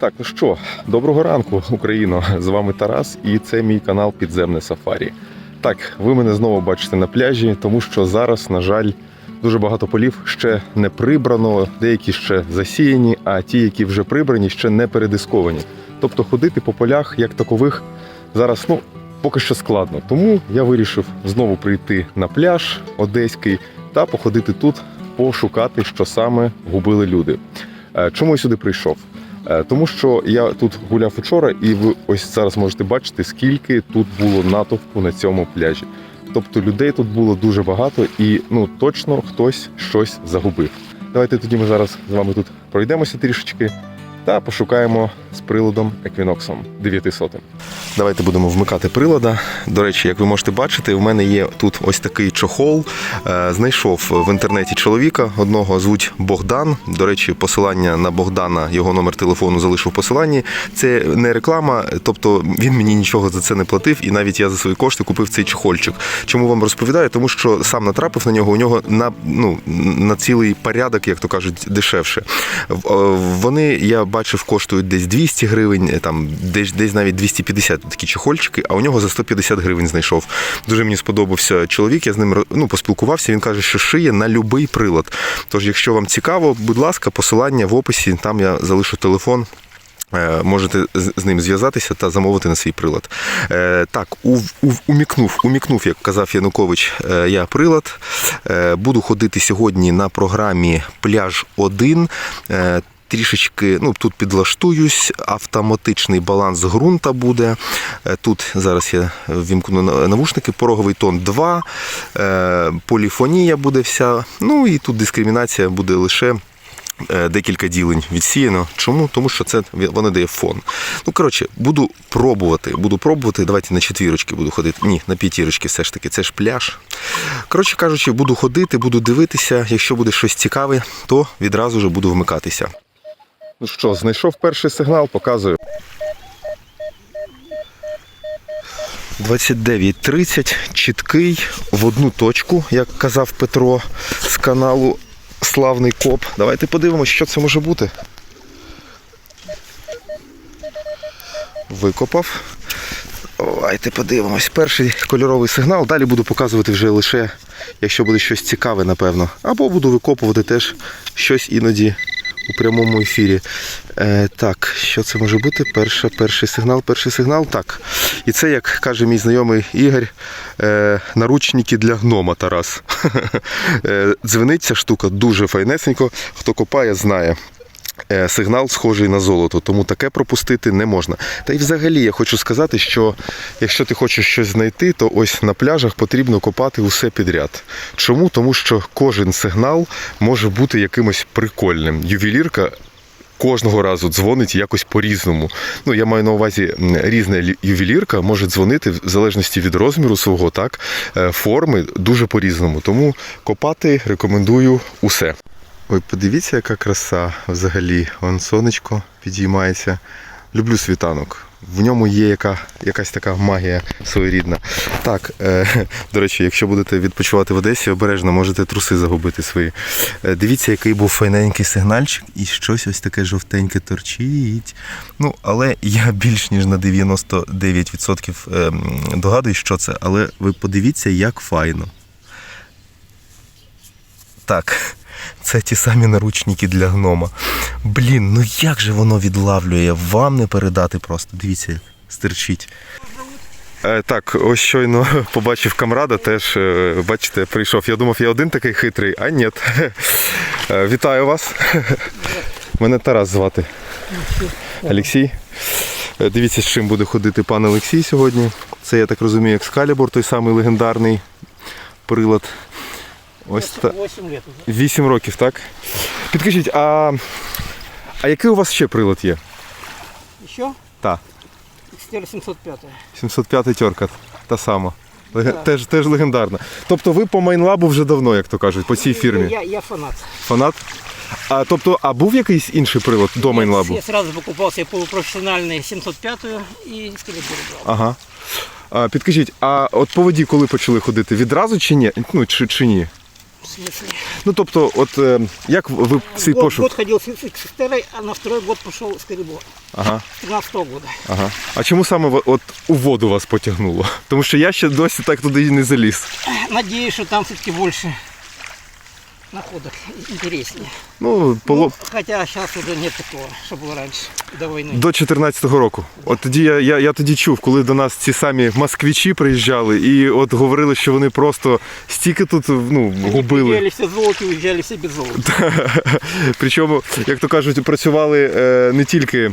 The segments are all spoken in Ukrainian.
Так, ну що, доброго ранку, Україно! З вами Тарас, і це мій канал Підземне Сафарі. Так, ви мене знову бачите на пляжі, тому що зараз, на жаль, дуже багато полів ще не прибрано, деякі ще засіяні, а ті, які вже прибрані, ще не передисковані. Тобто ходити по полях як такових зараз ну, поки що складно. Тому я вирішив знову прийти на пляж одеський та походити тут, пошукати, що саме губили люди. Е, Чому я сюди прийшов? Е, Тому що я тут гуляв вчора, і ви ось зараз можете бачити, скільки тут було натовпу на цьому пляжі. Тобто людей тут було дуже багато, і ну точно хтось щось загубив. Давайте тоді ми зараз з вами тут пройдемося трішечки та пошукаємо з приладом Equinox 900. Давайте будемо вмикати прилада. До речі, як ви можете бачити, в мене є тут ось такий чохол. Е, Знайшов в інтернеті чоловіка, одного звуть Богдан. До речі, посилання на Богдана, його номер телефону залишив в посиланні. Це не реклама, тобто він мені нічого за це не платив, і навіть я за свої кошти купив цей чохольчик. Чому вам розповідаю? Тому що сам натрапив на нього. У нього на ну на цілий порядок, як то кажуть, дешевше. Е, Вони я бачив, коштують десь 200 гривень, там десь десь навіть 250 такі чехольчики, а у нього за 150 гривень знайшов. Дуже мені сподобався чоловік. Я з ним ну, поспілкувався. Він каже, що шиє на будь-який прилад. Тож, якщо вам цікаво, будь ласка, посилання в описі. Там я залишу телефон. Е, Можете з ним зв'язатися та замовити на свій прилад. Е, Так, ув- ув- умікнув, умікнув, як казав Янукович, е, я прилад. Е, Буду ходити сьогодні на програмі Пляж 1. Трішечки ну тут підлаштуюсь, автоматичний баланс ґрунта буде. Е, Тут зараз я вімкну навушники, пороговий тон 2, е, поліфонія буде вся. Ну і тут дискримінація буде лише е, декілька ділень відсіяно. Чому? Тому що це воно дає фон. Ну, коротше, буду пробувати. Буду пробувати. Давайте на четвірочки буду ходити. Ні, на п'ятірочки все ж таки. Це ж пляж. Коротше кажучи, буду ходити, буду дивитися. Якщо буде щось цікаве, то відразу вже буду вмикатися. Ну що, знайшов перший сигнал, показую. 29.30, чіткий в одну точку, як казав Петро з каналу Славний Коп. Давайте подивимося, що це може бути. Викопав. Давайте подивимось. Перший кольоровий сигнал. Далі буду показувати вже лише, якщо буде щось цікаве, напевно. Або буду викопувати теж щось іноді у прямому ефірі. Е, так, що це може бути? Перша, перший сигнал, перший сигнал. Так. І це, як каже мій знайомий Ігор, е, наручники для гнома Тарас. Е, Дзвенить ця штука дуже файнесенько. Хто копає, знає. Е, Сигнал схожий на золото, тому таке пропустити не можна. Та й взагалі я хочу сказати, що якщо ти хочеш щось знайти, то ось на пляжах потрібно копати усе підряд. Чому? Тому що кожен сигнал може бути якимось прикольним. Ювелірка кожного разу дзвонить якось по-різному. Ну, я маю на увазі різна ювелірка може дзвонити в залежності від розміру свого, так, е, форми дуже по-різному. Тому копати рекомендую усе. Ой, подивіться, яка краса взагалі. Вон сонечко підіймається. Люблю світанок. В ньому є яка, якась така магія своєрідна. Так, е, до речі, якщо будете відпочивати в Одесі, обережно можете труси загубити свої. Е, дивіться, який був файненький сигнальчик, і щось ось таке жовтеньке торчить. Ну, але я більш ніж на 99% ем, догадуюсь, що це. Але ви подивіться, як файно. Так, це ті самі наручники для гнома. Блін, ну як же воно відлавлює? Вам не передати просто. Дивіться, стирчить. Е, так, ось щойно побачив камрада, теж, е, бачите, прийшов. Я думав, я один такий хитрий, а ні. Е, вітаю вас. Мене Тарас звати. Олексій. Дивіться, з чим буде ходити пан Олексій сьогодні. Це, я так розумію, екскалібур, той самий легендарний прилад. Ось та... 8 лет уже. Вісім років, так? Підкажіть, а, а який у вас ще прилад є? Еще? Та. XTR 705. 705 тьорка, та сама. Так. Теж, теж легендарна. Тобто ви по майнлабу вже давно, як то кажуть, по цій фірмі. Я, я фанат. Фанат? А тобто, а був якийсь інший прилад до майнлабу? Я сразу покупал себе полупрофессиональный 705 и Excalibur брал. Ага. А, підкажіть, а от по воді коли почали ходити? Відразу чи ні? Ну, чи, чи ні? В смысле? Ну тобто, от е, як ви свій год, пошук? год ходил с Экстерой, а на второй год пошел с Карибо. Ага. 13 года. Ага. А чому саме ви- от у воду вас потягнуло? Тому що я ще досі так туди і не заліз. Надеюсь, что там все-таки больше находок интереснее. Ну, поло... Ну, хотя сейчас уже нет такого, что было раньше, до войны. До 14-го року. От тоді я, я, я тоді чув, коли до нас ці самі москвичі приїжджали і от говорили, що вони просто стільки тут ну, губили. Уезжали все золото, уезжали все без золота. Причому, як то кажуть, працювали е, не тільки.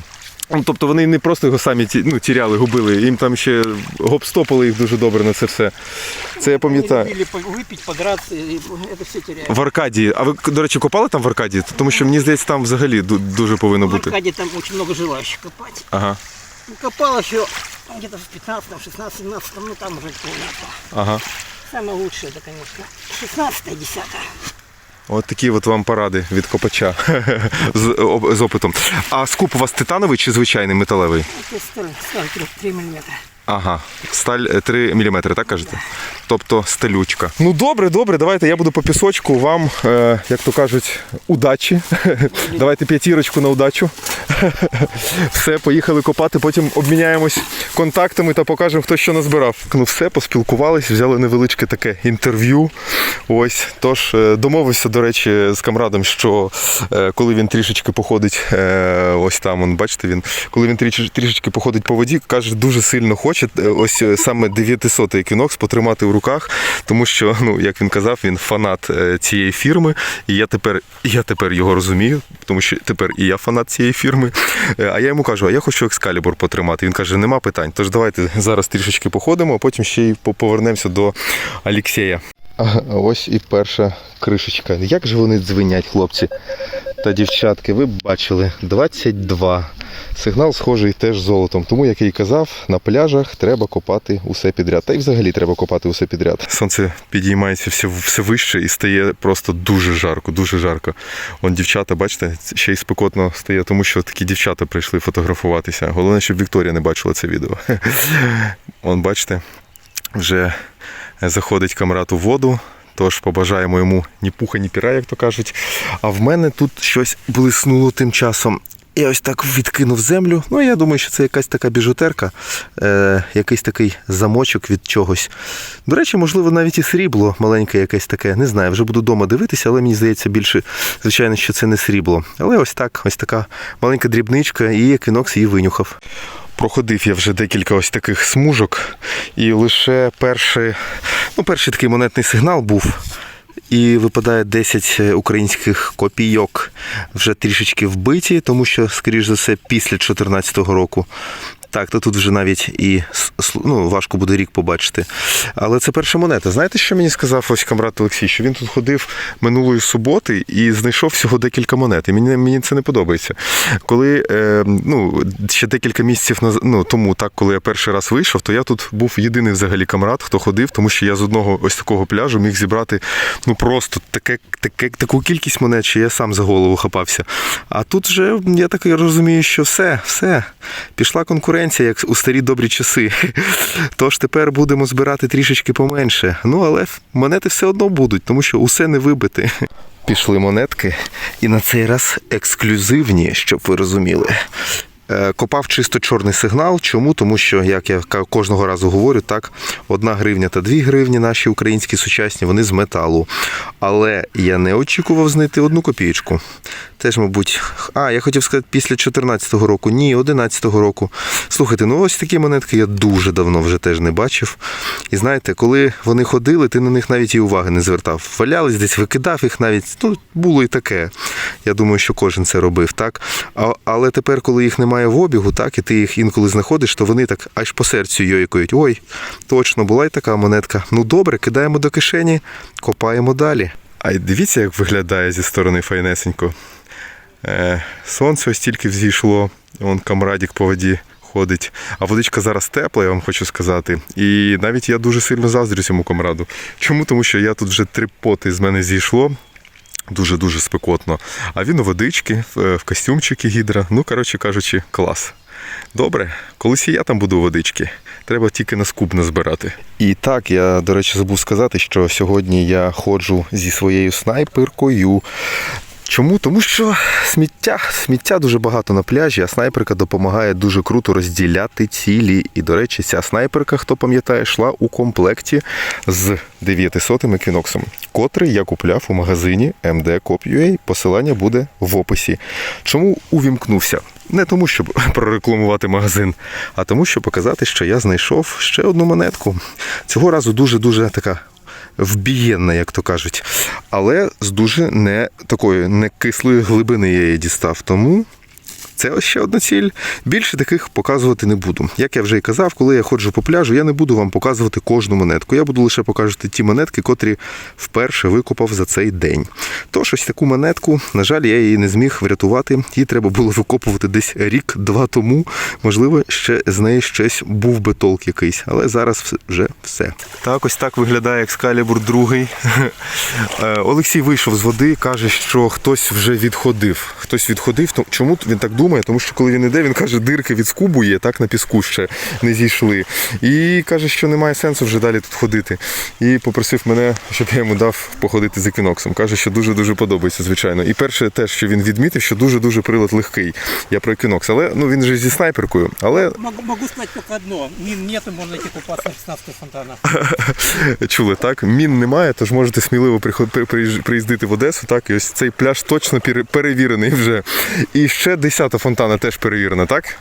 Ну, тобто вони не просто його самі ті- ну, тіряли, губили, їм там ще гопстопили їх дуже добре на це все. Це я пам'ятаю. Они любили по- выпить, подраться, и это все теряют. В Аркадії. А ви, до речі, копали там в Аркадії? Тому що мені здається, там взагалі ду- дуже повинно В бути. Аркадии там очень много желающих копать. Ага. Ну, Копал еще где-то в 15 16 17 ну там уже полненько. Ага. Самое лучшее, это, конечно, 16 10 От такі от вам поради від копача з, об- з опитом. А скуп у вас титановий чи звичайний металевий? Это сталь, сталь 3 миллиметра. Ага, сталь е, 3 мм, так кажете? Тобто стелючка. Ну добре, добре, давайте я буду по пісочку. Вам, е, як то кажуть, удачі. давайте п'ятірочку на удачу. все, поїхали копати, потім обміняємось контактами та покажемо, хто що назбирав. Ну все, поспілкувались, взяли невеличке таке інтерв'ю. Ось, тож е, домовився, до речі, з камрадом, що е, коли він трішечки походить, е, ось там, он, бачите, він, коли він трішечки походить по воді, каже, дуже сильно хоче е, ось е, саме 900 екінокс потримати в руках, тому що, ну, як він казав, він фанат е, цієї фірми, і я тепер, я тепер його розумію, тому що тепер і я фанат цієї фірми. Е, А я йому кажу, а я хочу екскалібур потримати. Він каже, нема питань. Тож давайте зараз трішечки походимо, а потім ще й повернемося до Алексея. Ось і перша кришечка. Як же вони дзвенять, хлопці та дівчатки? Ви бачили 22. Сигнал схожий теж золотом. Тому, як я і казав, на пляжах треба копати усе підряд. Та й взагалі треба копати усе підряд. Сонце підіймається все, все вище і стає просто дуже жарко, дуже жарко. Вон дівчата, бачите, ще й спекотно стає, тому що такі дівчата прийшли фотографуватися. Головне, щоб Вікторія не бачила це відео. Вон, бачите, вже заходить камрад у воду. Тож побажаємо йому ні пуха, ні піра, як то кажуть. А в мене тут щось блиснуло тим часом. Я ось так відкинув землю. Ну, я думаю, що це якась така біжутерка, е, якийсь такий замочок від чогось. До речі, можливо, навіть і срібло маленьке якесь таке. Не знаю, вже буду вдома дивитися, але мені здається більше, звичайно, що це не срібло. Але ось так, ось така маленька дрібничка, і еквінокс її винюхав. Проходив я вже декілька ось таких смужок, і лише перший, ну, перший такий монетний сигнал був. І випадає 10 українських копійок вже трішечки вбиті, тому що, скоріш за все, після 2014 року. Так, то тут вже навіть і ну, важко буде рік побачити. Але це перша монета. Знаєте, що мені сказав ось камрад Олексій? Що він тут ходив минулої суботи і знайшов всього декілька монет. І мені, мені це не подобається. Коли е, ну, ще декілька місяців наз- ну, тому, так, коли я перший раз вийшов, то я тут був єдиний взагалі камрад, хто ходив, тому що я з одного ось такого пляжу міг зібрати ну просто таке, таке, таку кількість монет, що я сам за голову хапався. А тут вже я так розумію, що все, все. Пішла конкуренція, як у старі добрі часи. Тож тепер будемо збирати трішечки поменше. Ну, але монети все одно будуть, тому що усе не вибити. Пішли монетки, і на цей раз ексклюзивні, щоб ви розуміли. Е, Копав чисто чорний сигнал. Чому? Тому що, як я кожного разу говорю, так, одна гривня та дві гривні наші українські сучасні, вони з металу. Але я не очікував знайти одну копієчку. Теж, мабуть, а, я хотів сказати, після 14-го року, ні, 11-го року. Слухайте, ну ось такі монетки я дуже давно вже теж не бачив. І знаєте, коли вони ходили, ти на них навіть і уваги не звертав. Валялись десь, викидав їх навіть. Ну, було і таке. Я думаю, що кожен це робив, так? А, але тепер, коли їх немає в обігу, так, і ти їх інколи знаходиш, то вони так аж по серцю йойкають. Ой, точно, була й така монетка. Ну добре, кидаємо до кишені, копаємо далі. А дивіться, як виглядає зі сторони файнесенько. Е, сонце ось тільки взійшло, он камрадік по воді ходить. А водичка зараз тепла, я вам хочу сказати. І навіть я дуже сильно заздрю цьому камраду. Чому? Тому що я тут вже три поти з мене зійшло. Дуже-дуже спекотно. А він у водички, в в костюмчики гідра. Ну, коротше кажучи, клас. Добре, колись і я там буду у водички. Треба тільки на скуб назбирати. І так, я, до речі, забув сказати, що сьогодні я ходжу зі своєю снайперкою. Чому? Тому що сміття, сміття дуже багато на пляжі, а снайперка допомагає дуже круто розділяти цілі. І, до речі, ця снайперка, хто пам'ятає, йшла у комплекті з 900 еквіноксом, котрий я купляв у магазині MD.Cop.ua. Посилання буде в описі. Чому увімкнувся? Не тому, щоб прорекламувати магазин, а тому, щоб показати, що я знайшов ще одну монетку. Цього разу дуже-дуже така вбієнна, як то кажуть. Але з дуже не такої не кислої глибини я її дістав. Тому це ось ще одна ціль. Більше таких показувати не буду. Як я вже і казав, коли я ходжу по пляжу, я не буду вам показувати кожну монетку. Я буду лише показувати ті монетки, котрі вперше викопав за цей день. Тож ось таку монетку, на жаль, я її не зміг врятувати. Її треба було викопувати десь рік-два тому. Можливо, ще з неї щось був би толк якийсь, але зараз вже все. Так, ось так виглядає екскалібур другий. Е, Олексій вийшов з води, каже, що хтось вже відходив. Хтось відходив. Чому він так думає? Тому що коли він іде, він каже, дирки від скубу є, так на піску ще не зійшли. І каже, що немає сенсу вже далі тут ходити. І попросив мене, щоб я йому дав походити з еквіноксом. Каже, що дуже-дуже подобається, звичайно. І перше, те, що він відмітив, що дуже-дуже прилад легкий. Я про еквінокс. Але ну він же зі снайперкою. Але Могу, могу сказать только одно. Мин нету, можно идти купаться на 16 фонтанах. чули, так? Мін немає, тож можете сміливо приїздити в Одесу. Так, і ось цей пляж точно перевірений вже. І ще 10 фонтана теж перевірена, так?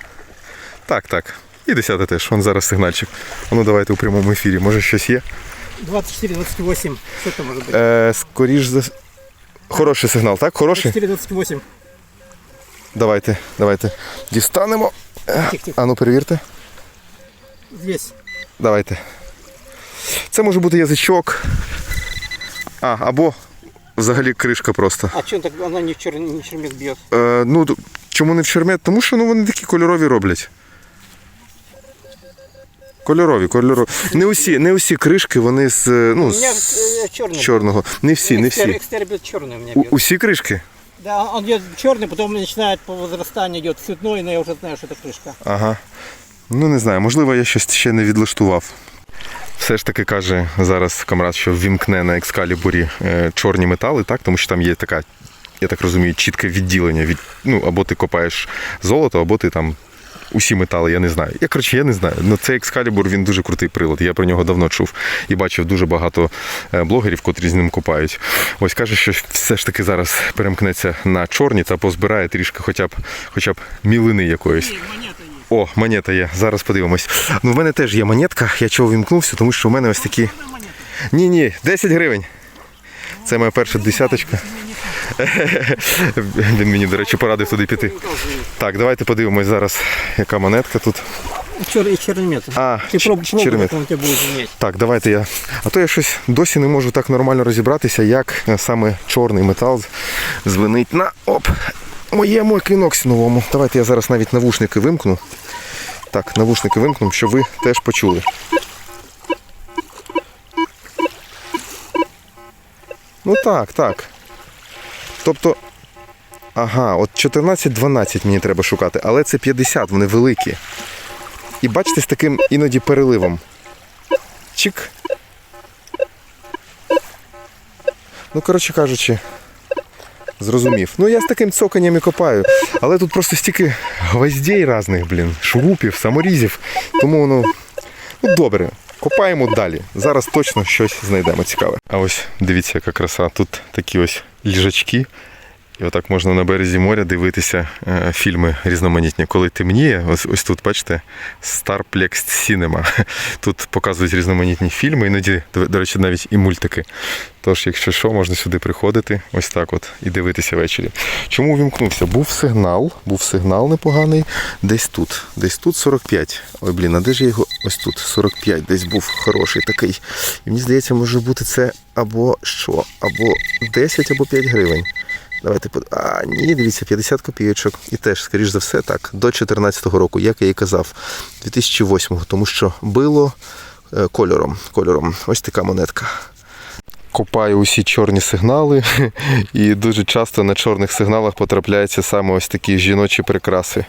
Так, так. І 10 теж. Вон зараз сигнальчик. Ну давайте у прямому ефірі. Може щось є? 24-28. Что это может быть? Е, скоріш за. Хороший сигнал, так? Хороший? 24-28. Давайте, давайте. Дістанемо. А ну перевірте. Здесь. Давайте. Це може бути язичок. А, або взагалі кришка просто. А что так она не в, чер... не чермет бьет? Е, ну, чому не в чермет? Тому що ну, вони такі кольорові роблять. Кольорові, кольорові. Не усі, не усі кришки, вони з, е, ну, У меня з черный. чорного. Не всі, не всі. Экстер бьет черный у меня У, бьет. усі кришки? Да, он идет черный, потом начинает по возрастанию идет цветной, но я уже знаю, что это крышка. Ага. Ну не знаю, можливо, я щось ще не відлаштував. Все ж таки каже зараз камрад, що ввімкне на екскалібурі е, чорні метали, так? Тому що там є така, я так розумію, чітке відділення від. Ну, або ти копаєш золото, або ти там усі метали, я не знаю. Я коротше, я не знаю. Ну цей екскалібур він дуже крутий прилад. Я про нього давно чув і бачив дуже багато е, блогерів, котрі з ним копають. Ось каже, що все ж таки зараз перемкнеться на чорні та позбирає трішки хоча б хоча б мілини якоїсь. О, монета є. Зараз подивимось. Ну, в мене теж є монетка. Я чого вімкнувся, тому що в мене ось такі. Ні, ні, 10 гривень. Це моя перша десяточка. Він мені, до речі, порадив туди піти. Так, давайте подивимось зараз, яка монетка тут. Чер... И А, Ты ч- проб... пробуй, чермет. как он тебя будет иметь. Так, давайте я. А то я щось досі не можу так нормально розібратися, як е, саме чорний метал звенить на оп, моєму еквіноксі новому. Давайте я зараз навіть навушники вимкну. Так, навушники вимкну, щоб ви теж почули. Ну так, так. Тобто. Ага, от 14-12 мені треба шукати, але це 50, вони великі. І бачите, з таким іноді переливом. Чик. Ну, коротше кажучи, зрозумів. Ну, я з таким цоканням і копаю. Але тут просто стільки гвоздей різних, блін, шурупів, саморізів. Тому воно. Ну, добре. Копаємо далі. Зараз точно щось знайдемо цікаве. А ось дивіться, яка краса. Тут такі ось ліжачки. І отак можна на березі моря дивитися е, фільми різноманітні. Коли темніє, ось, ось тут, бачите, Starplex Cinema. Тут показують різноманітні фільми, іноді, до, речі, навіть і мультики. Тож, якщо що, можна сюди приходити, ось так от, і дивитися ввечері. Чому вімкнувся? Був сигнал, був сигнал непоганий. Десь тут. Десь тут 45. Ой, блін, а де ж я його? Ось тут 45, десь був хороший такий. І мені здається, може бути це або що? Або 10, або 5 гривень. Давайте под... А, ні, дивіться, 50 копійочок. І теж, скоріш за все, так, до 2014 року, як я і казав, 2008-го, тому що било е, кольором. кольором. Ось така монетка. Копаю усі чорні сигнали, і дуже часто на чорних сигналах потрапляються саме ось такі жіночі прикраси.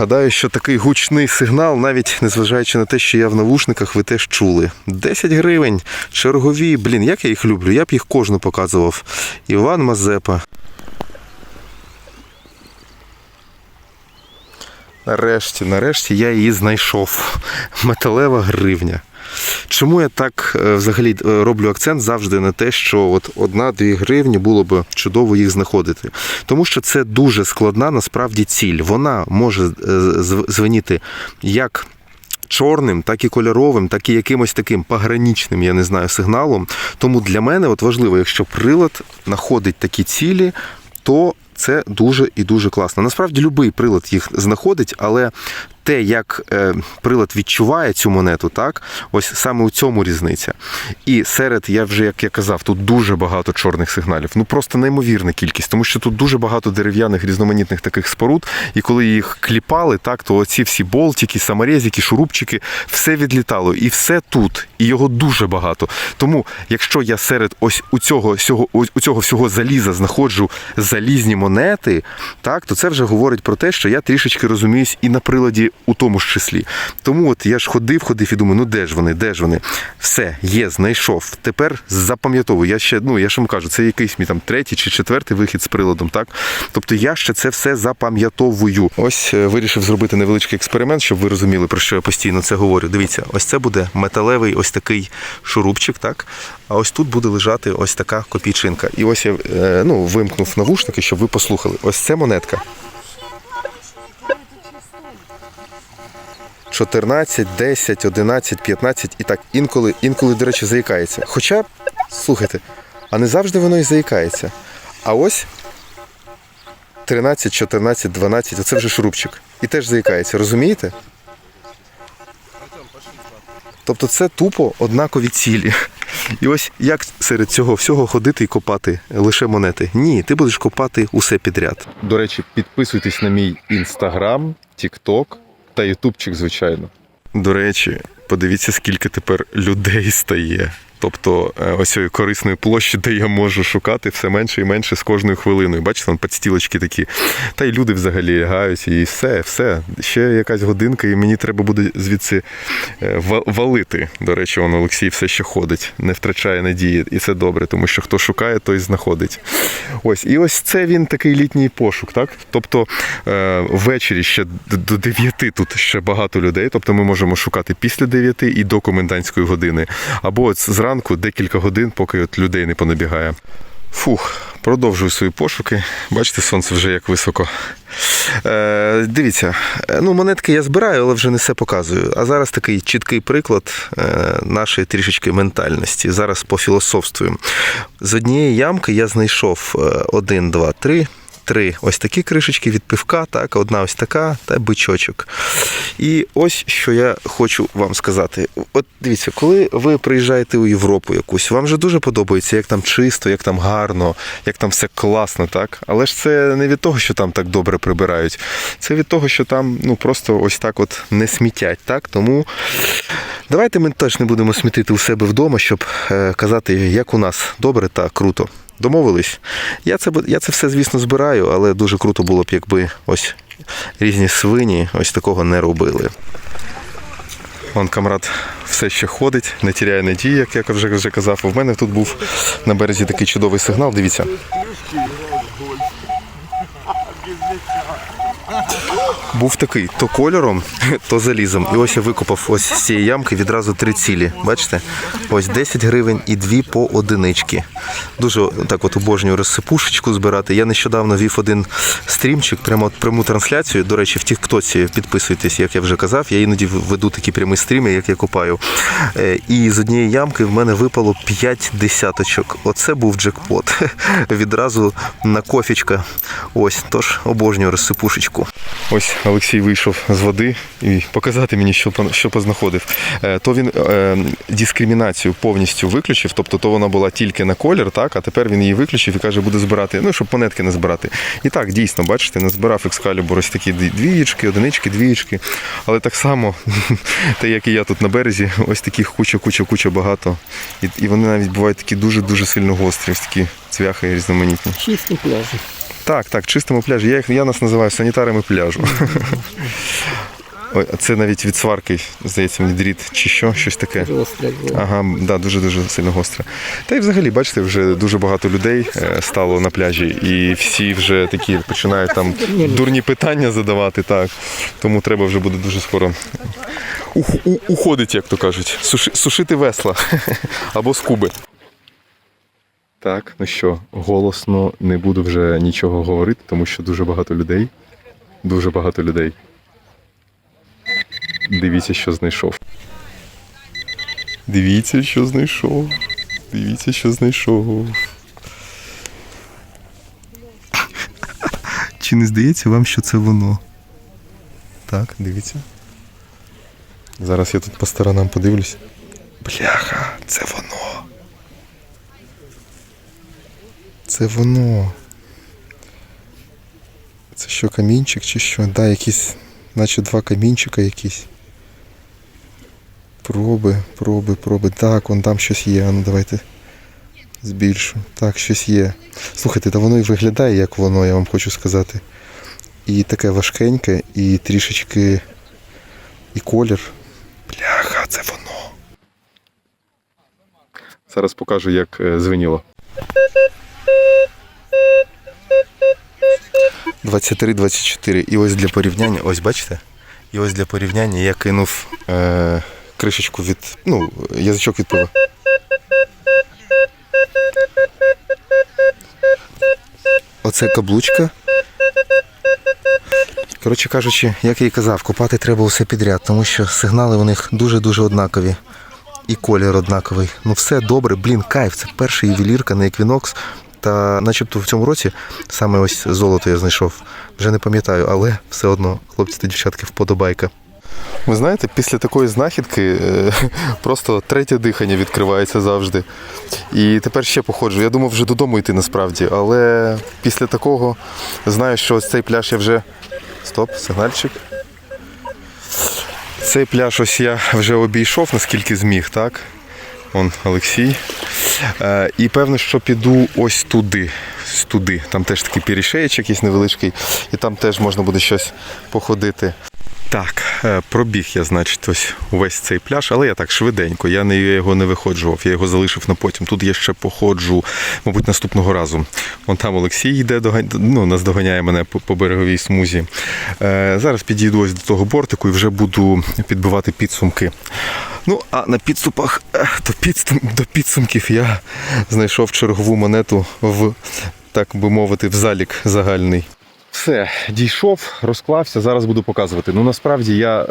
Гадаю, що такий гучний сигнал, навіть незважаючи на те, що я в навушниках, ви теж чули. 10 гривень, чергові, блін, як я їх люблю, я б їх кожну показував. Іван Мазепа. Нарешті, нарешті я її знайшов. Металева гривня. Чому я так е, взагалі е, роблю акцент завжди на те, що от одна-дві гривні було б чудово їх знаходити? Тому що це дуже складна насправді ціль. Вона може е, звеніти як чорним, так і кольоровим, так і якимось таким пограничним, я не знаю, сигналом. Тому для мене от важливо, якщо прилад знаходить такі цілі, то це дуже і дуже класно. Насправді будь-який прилад їх знаходить, але те, як е, прилад відчуває цю монету, так ось саме у цьому різниця. І серед, я вже як я казав, тут дуже багато чорних сигналів. Ну просто неймовірна кількість, тому що тут дуже багато дерев'яних різноманітних таких споруд. І коли їх кліпали, так то оці всі болтики, саморезики, шурупчики, все відлітало, і все тут, і його дуже багато. Тому, якщо я серед ось у цього у цього всього заліза знаходжу залізні монети, так то це вже говорить про те, що я трішечки розуміюсь і на приладі у тому ж числі. Тому от я ж ходив, ходив і думаю, ну де ж вони, де ж вони? Все, є, знайшов. Тепер запам'ятовую. Я ще, ну я ж вам кажу, це якийсь мій там третій чи четвертий вихід з приладом, так? Тобто я ще це все запам'ятовую. Ось е, вирішив зробити невеличкий експеримент, щоб ви розуміли, про що я постійно це говорю. Дивіться, ось це буде металевий ось такий шурупчик, так? А ось тут буде лежати ось така копійчинка. І ось я е, ну, вимкнув навушники, щоб ви послухали. Ось це монетка. 14, 10, 11, 15 і так інколи, інколи, до речі, заїкається. Хоча, слухайте, а не завжди воно і заїкається. А ось 13, 14, 12, оце вже шурупчик. І теж заїкається, розумієте? Тобто це тупо однакові цілі. І ось як серед цього всього ходити і копати лише монети? Ні, ти будеш копати усе підряд. До речі, підписуйтесь на мій інстаграм, тікток та ютубчик, звичайно. До речі, подивіться, скільки тепер людей стає. Тобто е, ось цієї корисної площі, де я можу шукати все менше і менше з кожною хвилиною. Бачите, там підстілочки такі. Та й люди взагалі лягають, і все, все. Ще якась годинка, і мені треба буде звідси е, валити. До речі, он Олексій все ще ходить, не втрачає надії. І це добре, тому що хто шукає, той знаходить. Ось, і ось це він такий літній пошук, так? Тобто е, ввечері ще до 9 тут ще багато людей. Тобто ми можемо шукати після 9 і до комендантської години. Або от зранку декілька годин, поки от людей не понабігає. Фух, продовжую свої пошуки. Бачите, сонце вже як високо. Е, дивіться, е, ну монетки я збираю, але вже не все показую. А зараз такий чіткий приклад е, нашої трішечки ментальності. Зараз пофілософствуємо. З однієї ямки я знайшов е, один, два, три. Ось такі кришечки від пивка, так, одна ось така та бичочок. І ось що я хочу вам сказати. От дивіться, коли ви приїжджаєте у Європу якусь, вам же дуже подобається, як там чисто, як там гарно, як там все класно, так? Але ж це не від того, що там так добре прибирають. Це від того, що там ну просто ось так от не смітять. Так? Тому давайте ми теж не будемо смітити у себе вдома, щоб е, казати, як у нас добре та круто. Домовились? Я це, я це все, звісно, збираю, але дуже круто було б, якби ось різні свині ось такого не робили. Вон камрад все ще ходить, не тіряє надії, як я вже, вже казав. У мене тут був на березі такий чудовий сигнал. Дивіться. Був такий то кольором, то залізом. І ось я викопав ось з цієї ямки відразу три цілі. Бачите? Ось 10 гривень і дві по одинички. Дуже так от обожнюю розсипушечку збирати. Я нещодавно вів один стрімчик, прямо от пряму трансляцію. До речі, в Тіктоці підписуйтесь, як я вже казав. Я іноді веду такі прямі стріми, як я копаю. Е, І з однієї ямки в мене випало 5 десяточок. Оце був джекпот. Відразу на кофічка. Ось, тож обожнюю розсипушечку. Ось Олексій вийшов з води і показати мені, що, що познаходив. Е, То він е, дискримінацію повністю виключив, тобто то вона була тільки на колір, так, а тепер він її виключив і каже, буде збирати, ну, щоб монетки не збирати. І так, дійсно, бачите, назбирав екскалібур ось такі дві- двієчки, одинички, двієчки. Але так само, те, як і я тут на березі, ось таких куча, куча, куча багато. І, і вони навіть бувають такі дуже-дуже сильно гострі, ось такі цвяхи різноманітні. Чисті пляжі. Так, так, чистимо пляж. Я, їх, я нас називаю санітарами пляжу. Ой, а це навіть від сварки, здається, мені дріт чи що, щось таке. Ага, да, дуже дуже сильно гостре. Та й взагалі, бачите, вже дуже багато людей е, стало на пляжі, і всі вже такі починають там дурні питання задавати. Так. Тому треба вже буде дуже скоро уходити, як то кажуть, сушити весла або скуби. Так, ну що, голосно не буду вже нічого говорити, тому що дуже багато людей. Дуже багато людей. Дивіться, що знайшов. Дивіться, що знайшов. Дивіться, що знайшов. Чи не здається вам, що це воно? Так, дивіться. Зараз я тут по сторонам подивлюсь. Бляха, це воно. Це воно. Це що, камінчик чи що? Да, якісь, наче два камінчика якісь. Проби, проби, проби. Так, вон там щось є. А ну давайте збільшу. Так, щось є. Слухайте, та воно і виглядає, як воно, я вам хочу сказати. І таке важкеньке, і трішечки і колір. Бляха, це воно. Зараз покажу, як е, звеніло. 23-24. І ось для порівняння, ось бачите? І ось для порівняння я кинув е, кришечку від. Ну, язичок від пива. Оце каблучка. Коротше кажучи, як я і казав, копати треба усе підряд, тому що сигнали у них дуже-дуже однакові. І колір однаковий. Ну все добре, блін, кайф. Це перша ювелірка на Equinox. Та начебто в цьому році саме ось золото я знайшов. Вже не пам'ятаю, але все одно, хлопці та дівчатки, вподобайка. Ви знаєте, після такої знахідки е, просто третє дихання відкривається завжди. І тепер ще походжу. Я думав вже додому йти насправді, але після такого знаю, що ось цей пляж я вже. Стоп, сигнальчик. Цей пляж ось я вже обійшов, наскільки зміг, так? Вон Олексій. Е, і певно, що піду ось туди. ось Туди. Там теж такий пірішеєч якийсь невеличкий, і там теж можна буде щось походити. Так, е, пробіг я, значить, ось увесь цей пляж, але я так швиденько. Я не я його не виходжував, я його залишив на потім. Тут я ще походжу, мабуть, наступного разу. Вон там Олексій йде, ну, нас доганяє мене по, по береговій смузі. Е, зараз підійду ось до того бортику і вже буду підбивати підсумки. Ну, а на підступах е, до, підстум, до підсумків я знайшов чергову монету в, так би мовити, в залік загальний. Все, дійшов, розклався, зараз буду показувати. Ну насправді я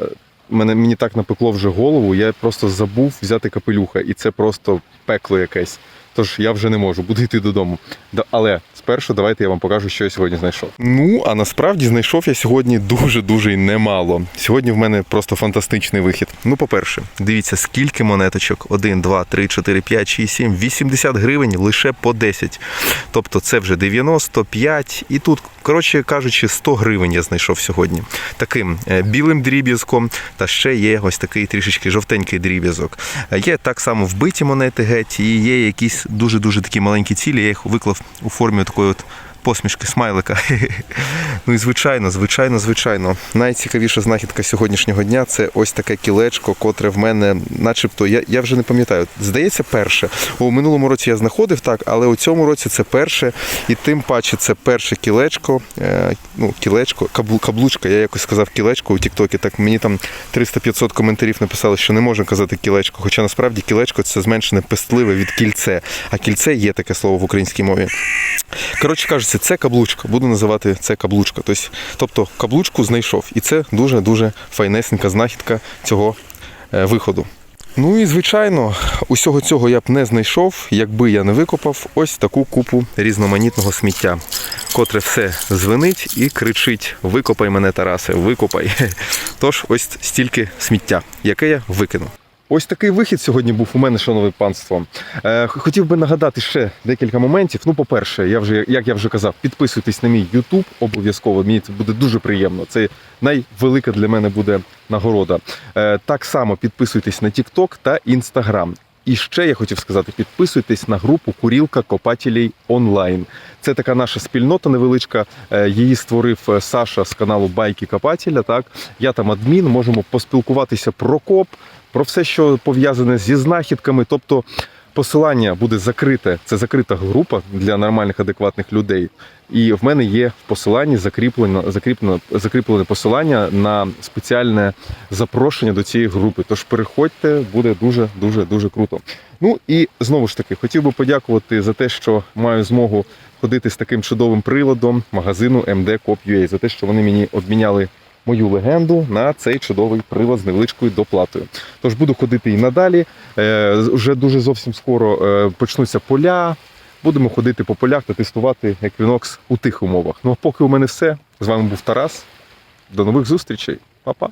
мене мені так напекло вже голову, я просто забув взяти капелюха, і це просто пекло якесь. Тож я вже не можу, буду йти додому. Але спершу давайте я вам покажу, що я сьогодні знайшов. Ну а насправді знайшов я сьогодні дуже дуже й немало. Сьогодні в мене просто фантастичний вихід. Ну, по-перше, дивіться, скільки монеточок: 1, 2, 3, 4, 5, 6, 7, 80 гривень лише по 10. Тобто це вже 95, і тут, коротше кажучи, 100 гривень я знайшов сьогодні. Таким е, білим дріб'язком, та ще є ось такий трішечки жовтенький дріб'язок. Е, Є так само вбиті монети геть, і є якісь дуже-дуже такі маленькі цілі. Я їх виклав у формі такої от. Посмішки, смайлика. Ну і звичайно, звичайно, звичайно. Найцікавіша знахідка сьогоднішнього дня це ось таке кілечко, котре в мене, начебто, я, я вже не пам'ятаю. Здається, перше. У минулому році я знаходив так, але у цьому році це перше, і тим паче це перше кілечко. Е, ну, кілечко, каблу, каблучка, я якось сказав кілечко у Тіктокі. Так мені там 300-500 коментарів написали, що не можна казати кілечко. Хоча насправді кілечко це зменшене пестливе від кільце. А кільце є таке слово в українській мові. Коротше кажучи, це каблучка. Буду називати це каблучка. Тобто, тобто каблучку знайшов. І це дуже-дуже файнесенька знахідка цього е, виходу. Ну і звичайно, усього цього я б не знайшов, якби я не викопав ось таку купу різноманітного сміття, котре все звенить і кричить: Викопай мене, Тарасе, викопай. Тож ось стільки сміття, яке я викину. Ось такий вихід сьогодні був у мене, шановне панство. Е, хотів би нагадати ще декілька моментів. Ну, по-перше, я вже, як я вже казав, підписуйтесь на мій YouTube обов'язково. Мені це буде дуже приємно. Це найвелика для мене буде нагорода. Е, так само підписуйтесь на TikTok та Instagram. І ще я хотів сказати: підписуйтесь на групу Курілка Копателей онлайн. Це така наша спільнота невеличка. Е, Її створив е, Саша з каналу Байки Копателя. Так я там адмін, можемо поспілкуватися про коп, про все, що пов'язане зі знахідками. Тобто посилання буде закрите. Це закрита група для нормальних, адекватних людей. І в мене є в посиланні закріплено, закріплено, закріплене посилання на спеціальне запрошення до цієї групи. Тож переходьте, буде дуже дуже дуже круто. Ну і знову ж таки, хотів би подякувати за те, що маю змогу ходити з таким чудовим приладом магазину MD Cop.ua, за те, що вони мені обміняли мою легенду на цей чудовий прилад з невеличкою доплатою. Тож буду ходити і надалі. Е, вже дуже зовсім скоро е, почнуться поля. Будемо ходити по полях та тестувати еквінокс у тих умовах. Ну а поки у мене все. З вами був Тарас. До нових зустрічей. Па-па.